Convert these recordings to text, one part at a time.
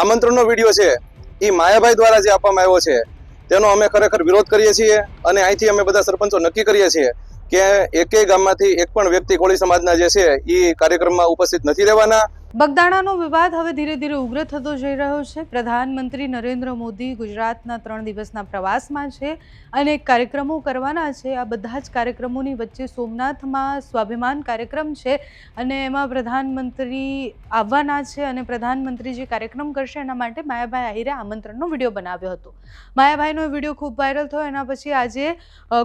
આમંત્રણનો video છે, એ માયાભાઈ દ્વારા જે આપવામાં આવ્યો છે, તેનો અમે ખરેખર વિરોધ કરીએ છીએ અને અહીંથી અમે બધા સરપંચો નક્કી કરીએ છીએ કે એકેય ગામમાંથી એક પણ વ્યક્તિ કોળી સમાજના જે છે, એ કાર્યક્રમમાં ઉપસ્થિત નથી રહેવાના. બગદાણાનો વિવાદ હવે ધીરે ધીરે ઉગ્ર થતો જઈ રહ્યો છે. પ્રધાનમંત્રી નરેન્દ્ર મોદી ગુજરાતના ત્રણ દિવસના પ્રવાસમાં છે અને કાર્યક્રમો કરવાના છે. આ બધા જ કાર્યક્રમોની વચ્ચે સોમનાથમાં સ્વાભિમાન કાર્યક્રમ છે અને એમાં પ્રધાનમંત્રી આવવાના છે અને પ્રધાનમંત્રી જે કાર્યક્રમ કરશે એના માટે માયાભાઈ આહિરે આમંત્રણનો વીડિયો બનાવ્યો હતો. માયાભાઈનો વીડિયો ખૂબ વાયરલ થયો. એના પછી આજે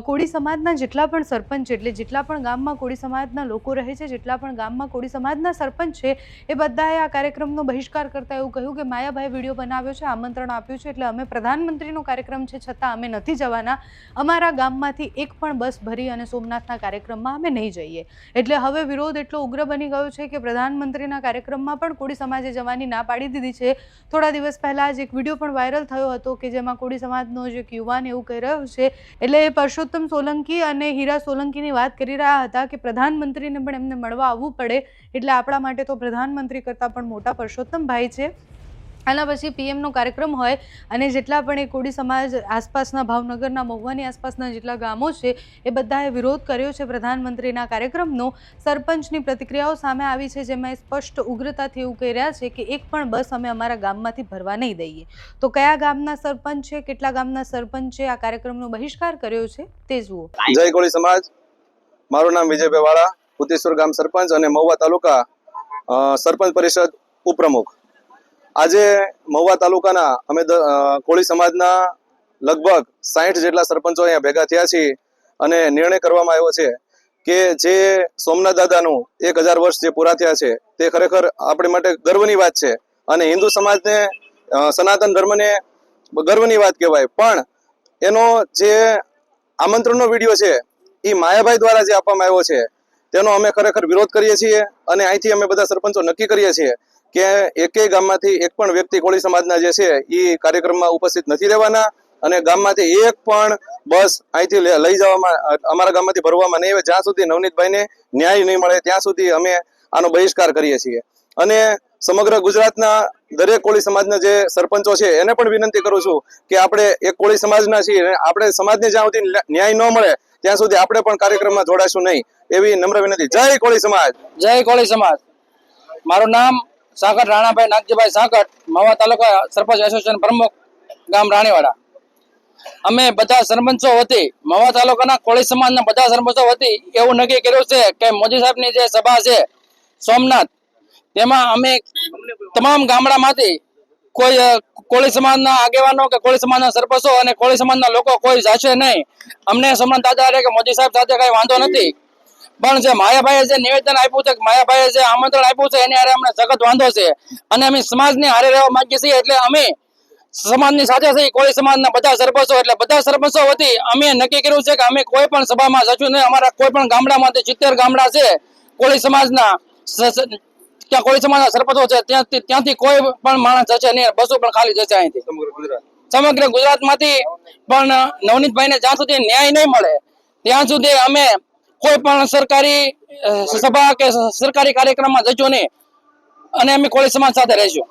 કોળી સમાજના જેટલા પણ સરપંચ એટલે જેટલા પણ ગામમાં કોળી સમાજના લોકો રહે છે, જેટલા પણ ગામમાં કોળી સમાજના સરપંચ છે એ બધાએ આ કાર્યક્રમનો બહિષ્કાર કરતા એવું કહ્યું કે માયાભાઈ વીડિયો બનાવ્યો છે, આમંત્રણ આપ્યું છે, એટલે અમે પ્રધાનમંત્રીનો કાર્યક્રમ છે, છતાં અમે નથી જવાના. અમારા ગામમાંથી એક પણ બસ ભરી અને સોમનાથના કાર્યક્રમમાં અમે નહીં જઈએ. એટલે હવે વિરોધ એટલો ઉગ્ર બની ગયો છે કે પ્રધાનમંત્રીના કાર્યક્રમમાં પણ કોળી સમાજે જવાની ના પાડી દીધી છે. થોડા દિવસ પહેલાં જ એક વીડિયો પણ વાયરલ થયો હતો કે જેમાં કોળી સમાજનો જે એક યુવાન એવું કહી રહ્યો છે. એટલે એ પરસોત્તમ સોલંકી અને હીરા સોલંકીની વાત કરી રહ્યા હતા કે પ્રધાનમંત્રીને પણ એમને મળવા આવવું પડે, એટલે આપણા માટે તો પ્રધાનમંત્રી કરતાં પણ મોટા પરસોત્તમભાઈ છે. આના પછી પીએમનો કાર્યક્રમ હોય અને જેટલા પણ એ કોડી સમાજ આસપાસના, ભાવનગરના, મહુવાની આસપાસના જેટલા ગામો છે, એ બધાએ વિરોધ કર્યો છે પ્રધાનમંત્રીના કાર્યક્રમનો. સરપંચની પ્રતિક્રિયાઓ સામે આવી છે, જેમાં સ્પષ્ટ ઉગ્રતાથી એવું કહી રહ્યા છે કે એક પણ બસ અમે અમારા ગામમાંથી ભરવા નહીં દઈએ. તો કયા ગામના સરપંચ છે, કેટલા ગામના સરપંચ છે, આ કાર્યક્રમનો બહિષ્કાર કર્યો છે, તે જુઓ. જય કોળી સમાજ. મારું નામ વિજયભાઈ વાળા ગામ સરપંચ અને મહુવા તાલુકા સરપંચ પરિષદ ઉપપ્રમુખ. આજે મહુવા તાલુકાના અમે કોળી સમાજના લગભગ સાહીઠ જેટલા સરપંચો અહીંયા ભેગા થયા છીએ અને નિર્ણય કરવામાં આવ્યો છે કે જે સોમનાથ દાદાનું એક હજાર વર્ષ જે પૂરા થયા છે તે ખરેખર આપણી માટે ગર્વની વાત છે અને હિન્દુ સમાજને સનાતન ધર્મને ગર્વની વાત કહેવાય. પણ એનો જે આમંત્રણનો વીડિયો છે એ માયાભાઈ દ્વારા જે આપવામાં આવ્યો છે તેનો અમે ખરેખર વિરોધ કરીએ છીએ અને અહીંથી અમે બધા સરપંચો નક્કી કરીએ છીએ કે એકેય ગામમાંથી એક પણ વ્યક્તિ કોળી સમાજના જે છે, એ કાર્યક્રમમાં ઉપસ્થિત નથી રહેવાના અને ગામમાંથી એક પણ બસ અહીંથી લઈ જવામાં, અમારા ગામમાંથી ભરવામાં નહીં આવે. જ્યાં સુધી નવનીતભાઈને ન્યાય નહીં મળે, ત્યાં સુધી અમે આનો બહિષ્કાર કરીએ છીએ. અને સમગ્ર ગુજરાતના દરેક કોળી સમાજના જે સરપંચો છે, એને પણ વિનંતી કરું છું કે આપણે એક કોળી સમાજના છીએ. આપણે સમાજને જ્યાં સુધી ન્યાય ન મળે, ત્યાં સુધી આપણે પણ કાર્યક્રમમાં જોડાશું નહીં. એવી નમ્ર વિનંતી. જય કોળી સમાજ. જય કોળી સમાજ. મારું નામ સાંકટ રાણાભાઈ નાગજીભાઈ સાંકટ, માવા તાલુકા સરપંચ એસોસિએશન પ્રમુખ ગામ રાણીવાડા. અમે બધા સરપંચો વતી, માવા તાલુકાના કોળી સમાજના બધા સરપંચો વતી એવું નક્કી કર્યું છે કે મોદી સાહેબની જે સભા છે સોમનાથ, તેમાં અમે તમામ ગામડામાંથી કોઈ કોળી સમાજના આગેવાનો કે કોળી સમાજના સરપંચો અને કોળી સમાજના લોકો કોઈ જશે નહીં. અમને સોમનાથ દાદા કે મોદી સાહેબ સાથે કઈ વાંધો નથી. પણ જે માયાભાઈએ જે નિવેદન આપ્યું છે માયાભાઈએ જે આમંત્રણ આપ્યું છે એની હારે અમને સખત વાંધો છે. અને અમે સમાજની હારે રહેવા માંગીએ છીએ એટલે અમે સમાજની સાથે કોળી સમાજના બધા સરપંચો એટલે બધા સરપંચો વતી અમે નક્કી કર્યું છે કે અમે કોઈ પણ સભામાં જશું નહીં અમારા કોઈ પણ ગામડામાંથી સિત્તેર ગામડા છે કોળી સમાજના ત્યાં કોળી સમાજના સરપંચો છે ત્યાંથી ત્યાંથી કોઈ પણ માણસ જશે નહીં બસો પણ ખાલી જશે અહીંથી. સમગ્ર ગુજરાત. સમગ્ર ગુજરાતમાંથી પણ નવનીતભાઈને જ્યાં સુધી ન્યાય નહીં મળે ત્યાં સુધી અમે કોઈ પણ સરકારી સભા કે સરકારી કાર્યક્રમમાં જજો નહીં. અને અમે કોળી સમાજ સાથે રહીશું.